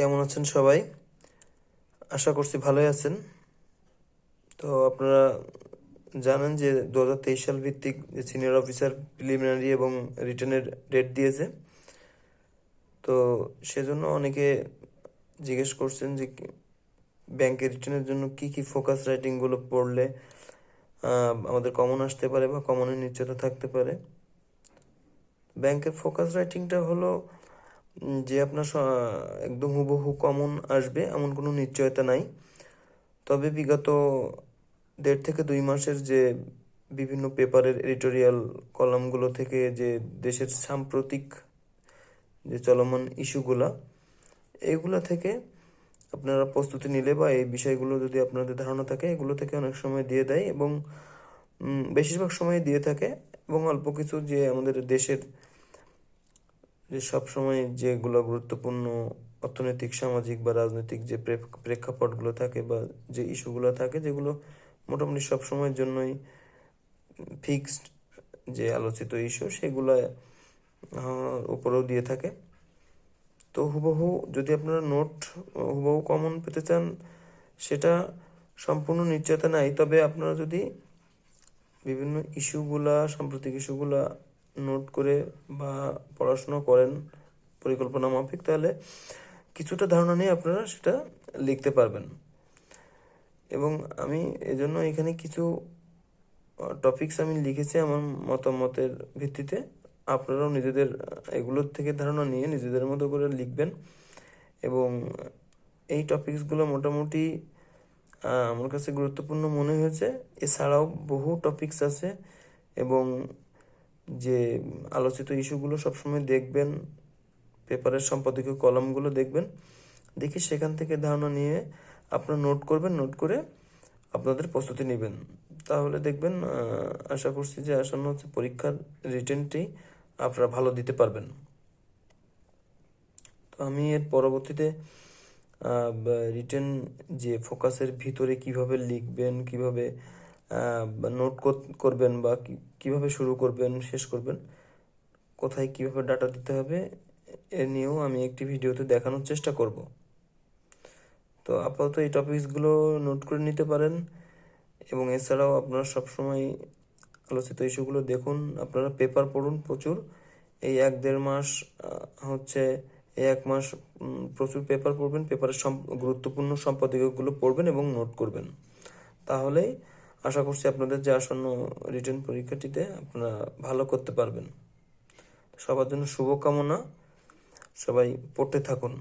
কেমন আছেন সবাই? আশা করছি ভালোই আছেন। তো আপনারা জানেন যে দু হাজার তেইশ সাল ভিত্তিক সিনিয়র অফিসার প্রিলিমিনারি এবং রিটার্নের ডেট দিয়েছে। তো সেজন্য অনেকে জিজ্ঞেস করছেন যে কি- ব্যাংকের রিটার্নের জন্য কি কি ফোকাস রাইটিংগুলো পড়লে আমাদের কমন আসতে পারে বা কমনের নিশ্চয়তা থাকতে পারে। ব্যাংকের ফোকাস রাইটিংটা হলো যে আপনার একদম হুবহু কমন আসবে এমন কোনো নিশ্চয়তা নাই। তবে বিগত দেড় থেকে দুই মাসের যে বিভিন্ন পেপারের এডিটোরিয়াল কলামগুলো থেকে যে দেশের সাম্প্রতিক যে চলমান ইস্যুগুলা, এগুলা থেকে আপনারা প্রস্তুতি নিলে বা এই বিষয়গুলো যদি আপনাদের ধারণা থাকে, এগুলো থেকে অনেক সময় দিয়ে দেয় এবং বেশিরভাগ সময় দিয়ে থাকে এবং অল্প কিছু যে আমাদের দেশের যে সবসময় যেগুলো গুরুত্বপূর্ণ অর্থনৈতিক, সামাজিক বা রাজনৈতিক যে প্রেক- প্রেক্ষাপটগুলো থাকে বা যে ইস্যুগুলো থাকে, যেগুলো মোটামুটি সব সময়ের জন্যই ফিক্সড যে আলোচিত ইস্যু, সেগুলো উপরেও দিয়ে থাকে। তো হুবহু যদি আপনারা নোট, হুবহু কমন পেতে চান, সেটা সম্পূর্ণ নিশ্চয়তা নাই। তবে আপনারা যদি বিভিন্ন ইস্যুগুলা, সাম্প্রতিক ইস্যুগুলা নোট করে বা পড়াশোনা করেন পরিকল্পনা মাফিক, তাহলে কিছুটা ধারণা নিয়ে আপনারা সেটা লিখতে পারবেন। এবং আমি এজন্য এখানে কিছু টপিকস আমি লিখেছি আমার মতামতের ভিত্তিতে। আপনারাও নিজেদের এগুলোর থেকে ধারণা নিয়ে নিজেদের মতো করে লিখবেন। এবং এই টপিকসগুলো মোটামুটি আমার কাছে গুরুত্বপূর্ণ মনে হয়েছে। এছাড়াও বহু টপিকস আছে এবং যে আলোচিত ইস্যুগুলো সবসময় দেখবেন, পেপারের সম্পাদকীয় কলামগুলো দেখবেন, দেখি সেখান থেকে ধারণা নিয়ে আপনারা নোট করবেন, নোট করে আপনাদের প্রস্তুতি নেবেন। তাহলে দেখবেন আশা করছি যে আসন্ন হচ্ছে পরীক্ষার রিটেনটি আপনারা ভালো দিতে পারবেন। তো আমি এর পরবর্তীতে রিটেন যে ফোকাসের ভিতরে কীভাবে লিখবেন, কীভাবে নোট করবেন বা কীভাবে শুরু করবেন, শেষ করবেন, কোথায় কীভাবে ডাটা দিতে হবে, এ নিয়েও আমি একটি ভিডিওতে দেখানোর চেষ্টা করব। তো আপাতত এই টপিকসগুলো নোট করে নিতে পারেন এবং এছাড়াও আপনারা সবসময় আলোচিত ইস্যুগুলো দেখুন। আপনারা পেপার পড়ুন প্রচুর। এই এক দেড় মাস হচ্ছে এই এক মাস প্রচুর পেপার পড়বেন। পেপারের গুরুত্বপূর্ণ সম্পাদকীয়গুলো পড়বেন এবং নোট করবেন। তাহলেই আশা করছি আপনাদের যে আসন্ন রিটার্ন পরীক্ষাটিতে আপনারা ভালো করতে পারবেন। সবার জন্য শুভকামনা। সবাই পড়তে থাকুন।